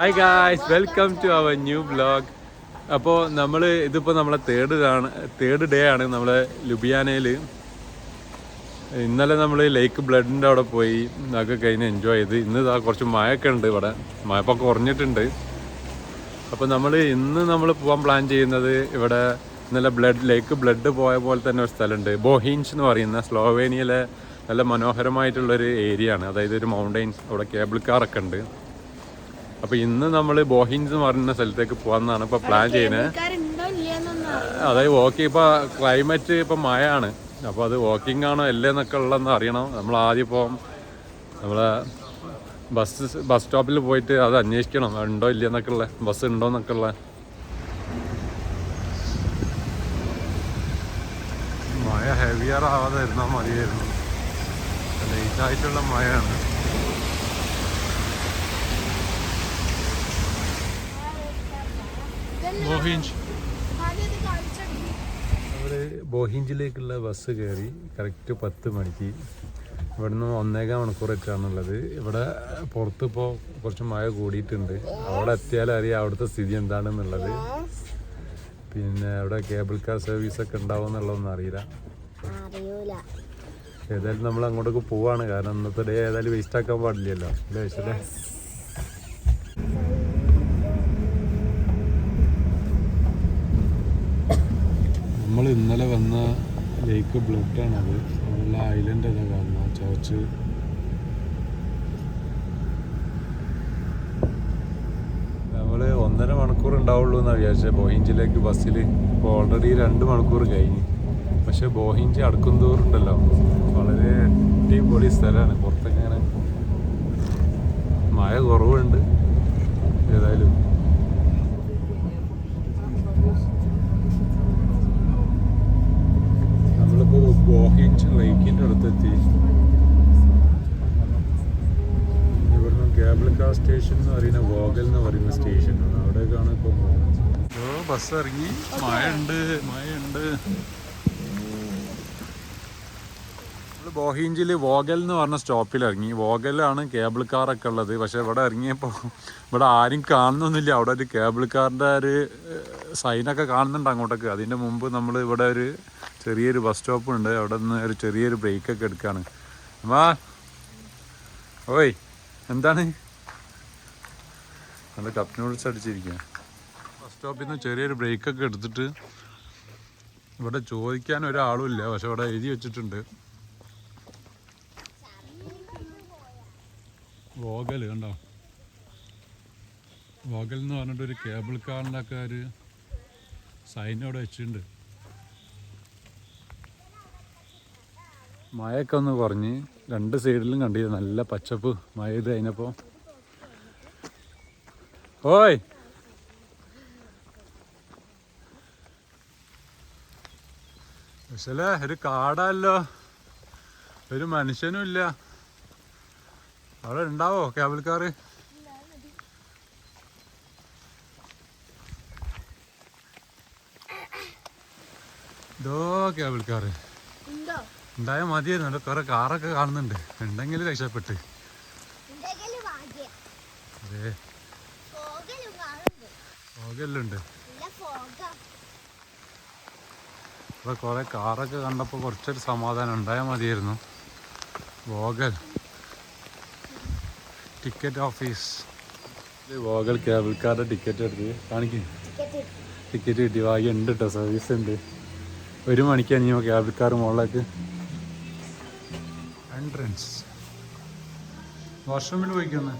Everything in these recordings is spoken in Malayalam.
Hi guys welcome to our new blog അപ്പോൾ നമ്മൾ ഇതിപ്പോൾ നമ്മളെ തേർഡ് ആണ് തേർഡ് ഡേ ആണ് നമ്മളെ ലുബിയാനയിൽ ഇന്നലെ നമ്മൾ ലേക്ക് ബ്ലഡിന്റെ അവിടെ പോയി അതൊക്കെ കഴിഞ്ഞ് എൻജോയ് ചെയ്ത്. ഇന്ന് ഇതാ കുറച്ച് മഴയൊക്കെ ഉണ്ട് ഇവിടെ. മഴപ്പോൾ കുറഞ്ഞിട്ടുണ്ട്. അപ്പോൾ നമ്മൾ ഇന്ന് നമ്മൾ പോകാൻ പ്ലാൻ ചെയ്യുന്നത് ഇവിടെ ഇന്നലെ ബ്ലഡ് ലേക്ക് ബ്ലഡ് പോയ പോലെ തന്നെ ഒരു സ്ഥലമുണ്ട്. ബോഹീൻസ് എന്ന് പറയുന്ന സ്ലോവേനിയയിലെ നല്ല മനോഹരമായിട്ടുള്ളൊരു ഏരിയ ആണ്. അതായത് ഒരു മൗണ്ടെയിൻസ് അവിടെ കേബിൾ കാറൊക്കെ ഉണ്ട്. അപ്പോൾ ഇന്ന് നമ്മൾ ബോഹിൻസ് എന്ന് പറയുന്ന സ്ഥലത്തേക്ക് പോവാന്നാണ് ഇപ്പൊ പ്ലാൻ ചെയ്യുന്നത്. അതായത് വാക്കിംഗ് ഇപ്പൊ ക്ലൈമറ്റ് ഇപ്പൊ മഴ ആണ് അപ്പൊ അത് വാക്കിംഗ് ആണോ അല്ലേന്നൊക്കെ ഉള്ളതെന്ന് അറിയണം. നമ്മൾ ആദ്യം ഇപ്പോൾ നമ്മളെ ബസ് ബസ് സ്റ്റോപ്പിൽ പോയിട്ട് അത് അന്വേഷിക്കണം. ഉണ്ടോ ഇല്ല എന്നൊക്കെ ഉള്ള. ബസ് ഉണ്ടോ എന്നൊക്കെ ഉള്ള. മഴ ഹെവിയർ ആവാതെ ഇരുന്നാൽ മതിയായിരുന്നു. ലേറ്റ് ആയിട്ടുള്ള മഴയാണ്. ബോഹിഞ്ച്. നമ്മൾ ബോഹിഞ്ചിലേക്കുള്ള ബസ് കയറി കറക്റ്റ് പത്ത് മണിക്ക്. ഇവിടുന്ന് ഒന്നേകാൽ മണിക്കൂർ വെച്ചാണുള്ളത് ഇവിടെ പുറത്തിപ്പോൾ കുറച്ച് മഴ കൂടിയിട്ടുണ്ട്. അവിടെ എത്തിയാലും അറിയാം അവിടുത്തെ സ്ഥിതി എന്താണെന്നുള്ളത്. പിന്നെ അവിടെ കേബിൾ കാർ സർവീസ് ഒക്കെ ഉണ്ടാവും എന്നുള്ളതൊന്നും അറിയില്ല. അറിയൂല. ഏതായാലും നമ്മൾ അങ്ങോട്ടേക്ക് പോവാണ്. കാരണം ഇന്നത്തെ ഡേ ഏതായാലും വേസ്റ്റ് ആക്കാൻ പാടില്ലല്ലോ. അല്ലേ ഇന്നലെ വന്ന ലേക്ക് ബ്ലഡാണത് അവിടെയുള്ള ഐലൻഡ് ഒക്കെ കാണുന്ന? ചർച്ച് നമ്മൾ ഒന്നര മണിക്കൂർ ഉണ്ടാവുള്ളൂ എന്നാണ് വിചാരിച്ചത് ബോഹിഞ്ചിലേക്ക് ബസ്സിൽ ഇപ്പോൾ ഓൾറെഡി രണ്ട് മണിക്കൂർ കഴിഞ്ഞു. പക്ഷെ ബോഹിഞ്ച് അടുക്കും തോറുണ്ടല്ലോ വളരെ അടിപൊളി സ്ഥലമാണ്. പുറത്തൊക്കെ ഇങ്ങനെ മഴ കുറവുണ്ട്. ഏതായാലും ബോഹിഞ്ച് ലേക്കിന്റെ അടുത്തെത്തി. ഇവിടുന്ന് കേബിൾ കാർ സ്റ്റേഷൻ എന്ന് പറയുന്ന വോഗൽ എന്ന് പറയുന്ന സ്റ്റേഷനാണ് അവിടേക്കാണ് ഇപ്പോൾ ബസ് ഇറങ്ങി. മഴ ഉണ്ട് മഴ ഉണ്ട് ബോഹിഞ്ചിൽ വോഗൽ എന്ന് പറഞ്ഞ സ്റ്റോപ്പിൽ ഇറങ്ങി. വോഗലാണ് കേബിൾ കാറൊക്കെ ഉള്ളത്. പക്ഷേ ഇവിടെ ഇറങ്ങിയപ്പോൾ ഇവിടെ ആരും കാണുന്നൊന്നുമില്ല. അവിടെ ഒരു കേബിൾ കാറിന്റെ ഒരു സൈനൊക്കെ കാണുന്നുണ്ട് അങ്ങോട്ടേക്ക്. അതിന്റെ മുമ്പ് നമ്മൾ ഇവിടെ ഒരു ചെറിയൊരു ബസ് സ്റ്റോപ്പ് ഉണ്ട്. അവിടെ നിന്ന് ഒരു ചെറിയൊരു ബ്രേക്കൊക്കെ എടുക്കുകയാണ് അമ്മാ ഓയ് എന്താണ്? നല്ല കപ്പ് നൂഡിൽസ് അടിച്ചിരിക്കുക ബസ് സ്റ്റോപ്പിൽ നിന്ന് ചെറിയൊരു ബ്രേക്കൊക്കെ എടുത്തിട്ട് ഇവിടെ ചോദിക്കാൻ ഒരാളും ഇല്ല പക്ഷെ ഇവിടെ എഴുതി വെച്ചിട്ടുണ്ട്. വോഗൽ കണ്ടോ? വോഗൽ എന്ന് പറഞ്ഞിട്ട് ഒരു കേബിൾ കാറിന്റെ ഒക്കെ ഒരു സൈനോടെ വെച്ചിട്ടുണ്ട്. മഴയൊക്കെ ഒന്ന് കുറഞ്ഞ് രണ്ട് സൈഡിലും കണ്ടില്ല നല്ല പച്ചപ്പ് മഴ ഇത് കഴിഞ്ഞപ്പോൾ ഓയ്! പക്ഷേ ഒരു കാടല്ലോ. ഒരു മനുഷ്യനും ഇല്ല. അവിടെ ഉണ്ടാവോ കേബിൾക്കാറ് കാറ് ഇതോ കേബിൾ കാറ് ഉണ്ടോ ഉണ്ടായാൽ മതിയായിരുന്നു അവിടെ കുറെ കാറൊക്കെ കാണുന്നുണ്ട്. ഉണ്ടെങ്കിൽ രക്ഷപ്പെട്ട്. അതെ. ഫോഗലും കാണുന്നുണ്ട്. പോകെല്ലാം ഉണ്ട് നല്ല ഫോഗ. ഇവിടെ കുറെ കാറൊക്കെ കണ്ടപ്പോൾ കുറച്ചൊരു സമാധാനം ഉണ്ടായാൽ മതിയായിരുന്നു. Vogel ticket office Vogel cable കാറിന്റെ ടിക്കറ്റ് എടുത്ത് കാണിക്കും. ടിക്കറ്റ് കിട്ടി. വാങ്ങി ഉണ്ട് കേട്ടോ സർവീസ് ഉണ്ട്. ഒരു മണിക്കാണ് ഇനി കേബിൾ കാർ മുകളിലേക്ക് എൻട്രൻസ് വാഷ്റൂമിൽ പോയിക്കൊന്ന്.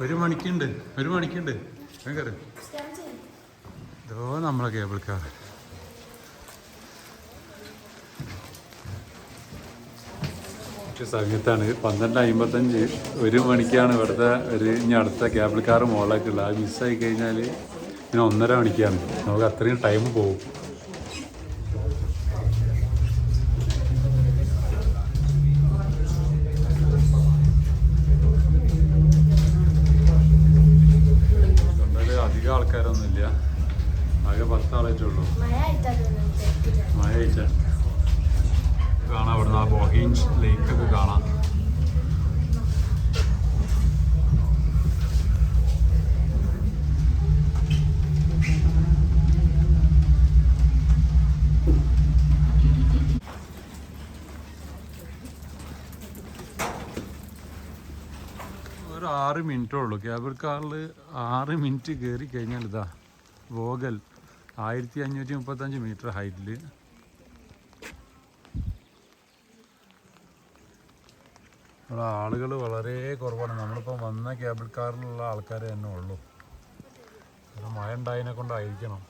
ഒരു മണിക്കുണ്ട് ഒരു മണിക്കുണ്ട്. ഭയങ്കര ഇതോ നമ്മളെ കേബിൾ കാർ സമയത്താണ്. പന്ത്രണ്ട് അമ്പത്തഞ്ച് ഒരു മണിക്കാണ് ഇവിടുത്തെ ഒരു ഇനി അടുത്ത കേബിൾ കാർ ഉള്ളത്. അത് മിസ്സായി കഴിഞ്ഞാൽ ഇനി ഒന്നര മണിക്കാണ്. നമുക്ക് അത്രയും ടൈം പോകും. അധികം ആൾക്കാരൊന്നുമില്ല. ആകെ പത്താളായിട്ടുള്ളൂ മഴ ആയിട്ടാ തോന്നുന്നു. മഴ അയച്ച കാണാം. അവിടുന്ന് ആ ബോഹീൻസ് ലേക്കൊക്കെ കാണാം. ആറ് മിനിറ്റേ ഉള്ളൂ. കേബിൾ കാറിൽ ആറ് മിനിറ്റ് കയറി കഴിഞ്ഞാൽ ഇതാ വോഗൽ ആയിരത്തി അഞ്ഞൂറ്റി മുപ്പത്തഞ്ച് മീറ്റർ ഹൈറ്റിൽ ഇവിടെ ആളുകൾ വളരെ കുറവാണ്. നമ്മളിപ്പോൾ വന്ന കേബിൾ കാറിലുള്ള ആൾക്കാരെ തന്നെ ഉള്ളൂ. അത് മഴ ഉണ്ടായതിനെ കൊണ്ടായിരിക്കണം.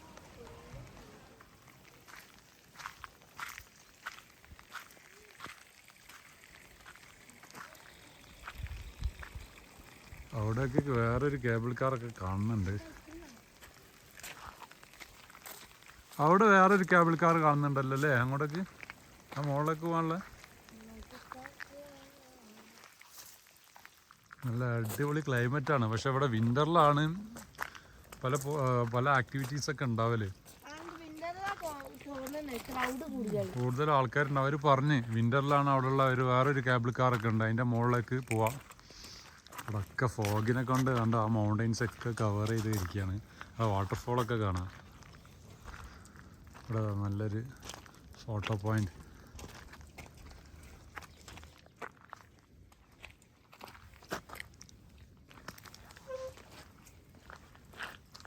അവിടെയൊക്കെ വേറൊരു കേബിൾ കാറൊക്കെ കാണുന്നുണ്ട്. അവിടെ വേറൊരു കേബിൾ കാർ കാണുന്നുണ്ടല്ലോ അല്ലേ അങ്ങോട്ടേക്ക്? ആ മുകളിലേക്ക് പോകാനുള്ള നല്ല അടിപൊളി ക്ലൈമറ്റ് ആണ് പക്ഷെ ഇവിടെ വിന്ററിലാണ് പല പല ആക്ടിവിറ്റീസ് ഒക്കെ ഉണ്ടാവൽ. ക്രൗഡ് കൂടുതൽ ആൾക്കാരുണ്ട്. അവർ പറഞ്ഞ് വിന്ററിലാണ് ഉള്ള ഒരു വേറൊരു കേബിൾ കാറൊക്കെ ഉണ്ട്. അതിന്റെ മുകളിലേക്ക് പോവാം. അവിടെയൊക്കെ ഫോഗിനെ കൊണ്ട് കണ്ട് ആ മൗണ്ടൈൻസ് ഒക്കെ കവർ ചെയ്ത് ഇരിക്കുകയാണ് ആ വാട്ടർഫോളൊക്കെ കാണാം. ഇവിടെ നല്ലൊരു ഫോട്ടോ പോയിന്റ്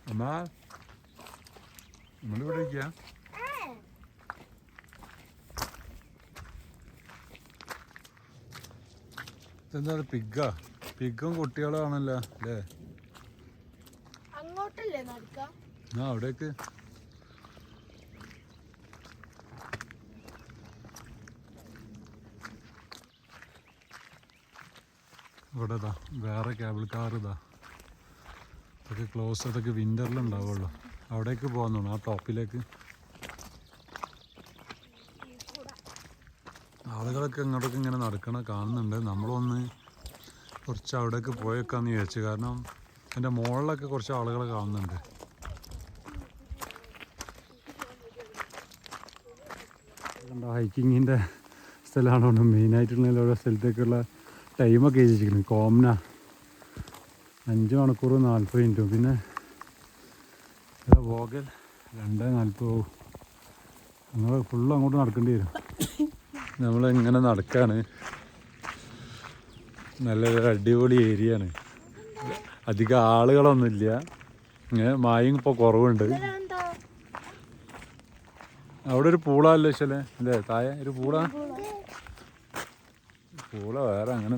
അമ്മാ നമ്മളിവിടെ ഇരിക്കുക ഇതെന്താ പിഗ്ഗാ? പിഗും കുട്ടികളും ആണല്ലോ അല്ലേ? അങ്ങോട്ടല്ലേ ആ അവിടേക്ക്. ഇവിടെ വേറെ കേബിൾ കാർ ഇതാ. ഇതൊക്കെ ക്ലോസ് അതൊക്കെ വിന്ററിൽ ഉണ്ടാവുള്ളൂ. അവിടേക്ക് തോന്നുന്നു ആ ടോപ്പിലേക്ക്. ആളുകളൊക്കെ ഇങ്ങോട്ടൊക്കെ ഇങ്ങനെ നടക്കണ കാണുന്നുണ്ട്. നമ്മളൊന്ന് കുറച്ച് അവിടേക്ക് പോയേക്കാന്ന് വിചാരിച്ചു. കാരണം എന്റെ മുകളിലൊക്കെ കുറച്ച് ആളുകൾ കാണുന്നുണ്ട്. ഹൈക്കിങ്ങിന്റെ സ്ഥലമാണ്? മെയിനായിട്ടുള്ള ഓരോ സ്ഥലത്തേക്കുള്ള ടൈമൊക്കെ എഴുതിച്ചിരിക്കുന്നത് കോമന അഞ്ച് മണിക്കൂർ നാൽപ്പത് മിനിറ്റും പിന്നെ വോഗൽ രണ്ട് നാൽപ്പത് നമ്മൾ ഫുള്ള് അങ്ങോട്ട് നടക്കേണ്ടി വരും. നമ്മളിങ്ങനെ നടക്കാണ്. നല്ലൊരു അടിപൊളി ഏരിയ ആണ് അധികം ആളുകളൊന്നുമില്ല. ഇങ്ങനെ മായും ഇപ്പോൾ കുറവുണ്ട്. അവിടെ ഒരു പൂളല്ലോ ശല്ലേ അല്ലേ? താഴെ ഒരു പൂള? പൂള വേറെ അങ്ങനെ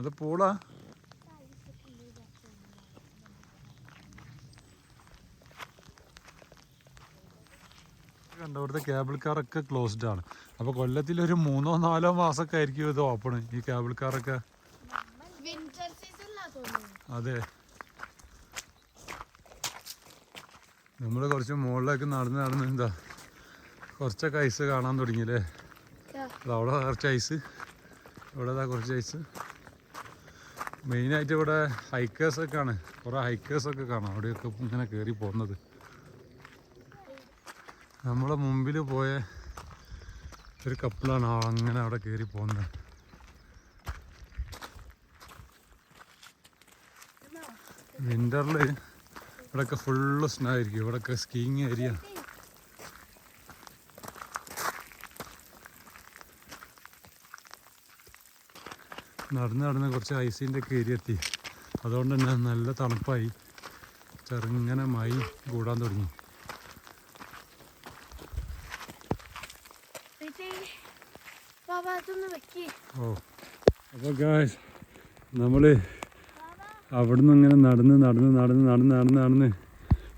അത് പൂള? കണ്ടോ ഇവിടുത്തെ കേബിൾ കാറൊക്കെ ക്ലോസ്ഡ് ആണ്. അപ്പോൾ കൊല്ലത്തിൽ ഒരു മൂന്നോ നാലോ മാസമൊക്കെ ആയിരിക്കും ഇത് ഓപ്പൺ ഈ കേബിൾ കാറൊക്കെ വിന്റർ സീസണിലാ തോന്നുന്നു. അതെ. നമ്മൾ കുറച്ച് മുകളിലേക്ക് നടന്ന് നടന്ന് എന്താ കുറച്ചൊക്കെ ഐസ് കാണാൻ തുടങ്ങിയില്ലേ? അവിടെ കുറച്ച് ഐസ് ഇവിടെ ഇതാ കുറച്ച് ഐസ് മെയിനായിട്ട് ഇവിടെ ഹൈക്കേഴ്സൊക്കെ ആണ്. കുറേ ഹൈക്കേഴ്സൊക്കെ കാണാം. അവിടെയൊക്കെ ഇങ്ങനെ കയറി പോകുന്നത്. നമ്മളെ മുമ്പിൽ പോയ ഒരു കപ്പിളാണ് അങ്ങനെ അവിടെ കയറി പോകുന്നത്. വിന്ററിൽ ഇവിടെയൊക്കെ ഫുള്ള് സ്നോ ആയിരിക്കും. ഇവിടെയൊക്കെ സ്കീയിങ് ഏരിയ നടന്ന് നടന്ന് കുറച്ച് ഐസിന്റെ ഒക്കെ ഏരിയ എത്തി അതുകൊണ്ട് തന്നെ നല്ല തണുപ്പായി. ചെറുങ്ങനെ മൈ കൂടാൻ തുടങ്ങി. ഓ അപ്പോൾ ഗായ്സ് നമ്മൾ അവിടുന്ന് ഇങ്ങനെ നടന്ന് നടന്ന് നടന്ന് നടന്ന് നടന്ന് നടന്ന്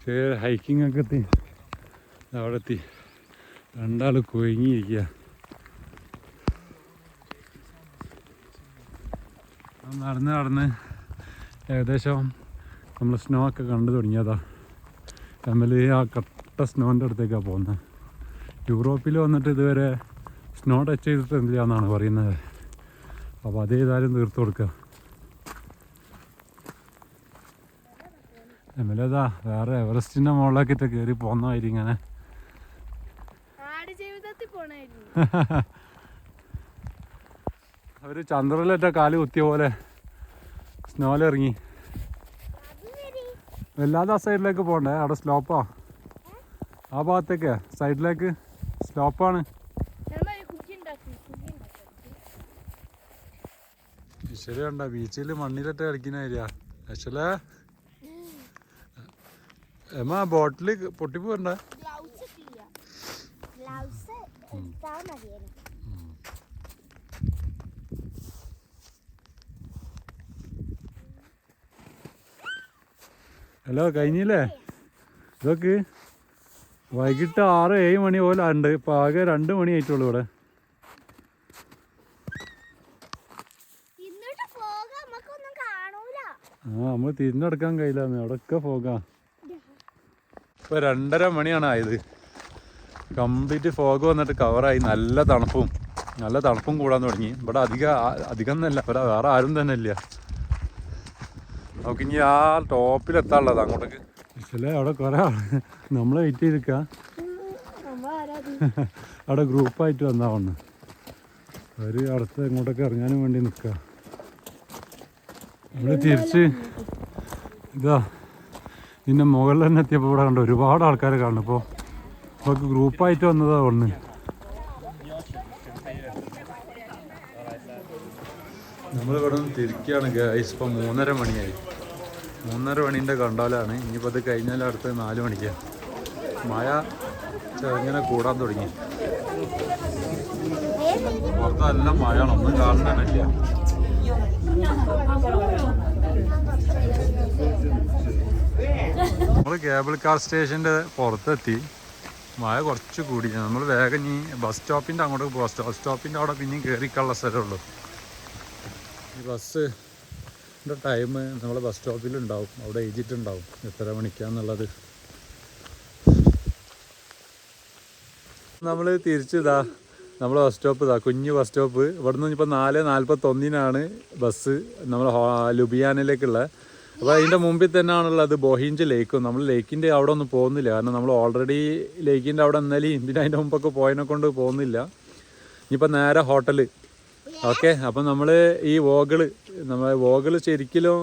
ചെറിയ ഹൈക്കിംഗ് ഒക്കെ എത്തി. അവിടെ എത്തി. രണ്ടാൾ കൊയങ്ങിയിരിക്കുക നടന്ന് നടന്ന് ഏകദേശം നമ്മൾ സ്നോ ഒക്കെ കണ്ടു തുടങ്ങിയതാ. നമ്മൾ ആ കട്ട സ്നോന്റെ അടുത്തേക്കാണ് പോകുന്നത് യൂറോപ്പിൽ വന്നിട്ട് ഇതുവരെ സ്നോ ടച്ച് ചെയ്തിട്ടില്ല എന്നാണ് പറയുന്നത്. അപ്പോൾ അത് ഏതായാലും തീർത്ത് കൊടുക്കുക എമ്മലേതാ വേറെ എവറസ്റ്റിന്റെ മുകളിലേക്കിട്ട് കയറി പോകുന്നതായിരിക്കും ഇങ്ങനെ. ജീവിതത്തിൽ പോണായിരുന്നു ഒരു ചന്ദ്രനിലേറ്റ കാൽ കുത്തിയ പോലെ സ്നോലിറങ്ങി. വല്ലാതെ ആ സൈഡിലേക്ക് പോണ്ടേ അവിടെ സ്ലോപ്പാ. ആ ഭാഗത്തേക്ക് സൈഡിലേക്ക് സ്ലോപ്പാണ്. ശരിയാണ്ട ബീച്ചിൽ ബീച്ചിൽ മണ്ണിലിട്ട് കളിക്കുന്ന ഏരിയ ബോട്ടിൽ എമ്മ പൊട്ടിപ്പോണ്ട ഗ്ലൗസ് ഇല്ല ഗ്ലൗസ് എടുത്താൽ മതിയായിരുന്നു ഹലോ കഴിഞ്ഞില്ലേ? ഇതൊക്കെ വൈകിട്ട് ആറ് ഏഴ് മണി പോലെ ഉണ്ട് ഇപ്പം ആകെ രണ്ട് മണി ആയിട്ടുള്ളൂ ഇവിടെ. ആ നമ്മൾ തിരിഞ്ഞെടുക്കാൻ കഴിയില്ല അവിടെയൊക്കെ ഫോഗാ ഇപ്പൊ രണ്ടര മണിയാണ് ആയത്. കംപ്ലീറ്റ് ഫോഗ് വന്നിട്ട് കവറായി. നല്ല തണുപ്പും. നല്ല തണുപ്പും കൂടാൻ തുടങ്ങി. ഇവിടെ അധികം അധികം എന്നല്ല ഇവിടെ വേറെ ആരും തന്നെ ഇല്ല. നമുക്ക് ഇനി ആ ടോപ്പിലെത്താനുള്ളത് അങ്ങോട്ടേക്ക്. ചില അവിടെ കുറെ ആൾ. നമ്മളെ വെയിറ്റ് ചെയ്തിക്ക അവിടെ ഗ്രൂപ്പായിട്ട് വന്നാ വന്ന്. അവർ അടുത്ത് ഇങ്ങോട്ടൊക്കെ ഇറങ്ങാനും വേണ്ടി നിൽക്കുക നമ്മൾ തിരിച്ച് ഇതാ ഇന്ന മുകളിൽ തന്നെ എത്തിയപ്പോൾ ഇവിടെ കണ്ടു ഒരുപാട് ആൾക്കാരെ കാണുന്നു. ഇപ്പോൾ ഗ്രൂപ്പ് ഗ്രൂപ്പായിട്ട് വന്നതാ ഒന്ന് നമ്മളിവിടെ നിന്ന് തിരിക്കുകയാണ് ഗൈസ് ഇപ്പം മൂന്നര മണിയായി. മൂന്നര മണീന്റെ കണ്ടാലാണ്. ഇനിയിപ്പോൾ അത് കഴിഞ്ഞാൽ അടുത്ത നാല് മണിക്കാണ് മഴ ചെറുങ്ങനെ കൂടാൻ തുടങ്ങി. പുറത്ത് നല്ല മഴയാണ്. ഒന്നും കാണാനില്ല നമ്മൾ കേബിൾ കാർ സ്റ്റേഷന്റെ പുറത്തെത്തി. മഴ കുറച്ച് കൂടി നമ്മൾ വേഗം ഈ ബസ് സ്റ്റോപ്പിന്റെ അങ്ങോട്ട് ബസ് സ്റ്റോപ്പിന്റെ അവിടെ പിന്നെയും കയറിക്കാനുള്ള സ്ഥലമുള്ളൂ ഈ ബസ് ടൈം നമ്മൾ ബസ് സ്റ്റോപ്പിലുണ്ടാവും അവിടെ എഴുതിയിട്ടുണ്ടാവും. എത്ര മണിക്കാന്നുള്ളത്. നമ്മൾ തിരിച്ചിതാ നമ്മൾ ബസ് സ്റ്റോപ്പ് ഇതാ കുഞ്ഞ് ബസ് സ്റ്റോപ്പ് ഇവിടെ നിന്ന് ഇപ്പോൾ നാല് നാൽപ്പത്തൊന്നിനാണ് ബസ് നമ്മൾ ലുബിയാനിലേക്കുള്ള അപ്പോൾ അതിന്റെ മുമ്പിൽ തന്നെയാണുള്ളത് ബോഹിഞ്ച് ലേക്കും നമ്മൾ ലേക്കിന്റെ അവിടെ ഒന്നും പോകുന്നില്ല. കാരണം നമ്മൾ ഓൾറെഡി ലേക്കിന്റെ അവിടെ ഇന്നലെയും പിന്നെ അതിന്റെ മുമ്പൊക്കെ പോയതിനെ കൊണ്ട് പോകുന്നില്ല. ഇനിയിപ്പോൾ നേരെ ഹോട്ടൽ ഓക്കെ അപ്പം നമ്മൾ ഈ വോഗിൾ നമ്മൾ വോഗിൾ ശരിക്കും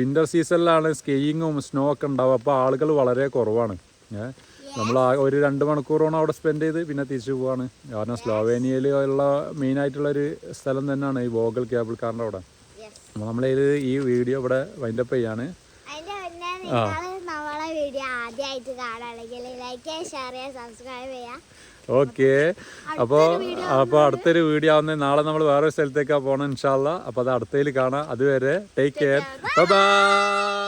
വിന്റർ സീസണിലാണ് സ്കീയിങ്ങും സ്നോ ഒക്കെ ഉണ്ടാവും അപ്പോൾ ആളുകൾ വളരെ കുറവാണ്. ഏഹ് നമ്മൾ ഒരു രണ്ട് മണിക്കൂറോളം അവിടെ സ്പെൻഡ് ചെയ്ത് പിന്നെ തിരിച്ചു പോവാണ്. കാരണം സ്ലോവേനിയയിൽ ഉള്ള മെയിൻ ആയിട്ടുള്ള ഒരു സ്ഥലം തന്നെയാണ് ഈ വോഗൽ കേബിൾ കാറിന്റെ അവിടെ. അപ്പോൾ നമ്മളിൽ ഈ വീഡിയോ ഇവിടെ വൈൻഡപ്പ് ചെയ്യാണ്. ആ. വീഡിയോ ആദ്യമായിട്ട് കാണുകയാണെങ്കിൽ ലൈക്ക് ചെയ്യുക ഷെയർ ചെയ്യുക സബ്സ്ക്രൈബ് ചെയ്യുക. ഓക്കെ. അപ്പോൾ അപ്പോൾ അടുത്തൊരു വീഡിയോ ആവുന്ന നാളെ നമ്മൾ വേറൊരു സ്ഥലത്തേക്കാണ് പോകണം ഇൻഷാല്ല അപ്പോൾ അത് അടുത്തതിൽ കാണാം. അതുവരെ ടേക്ക് കെയർ. ബൈ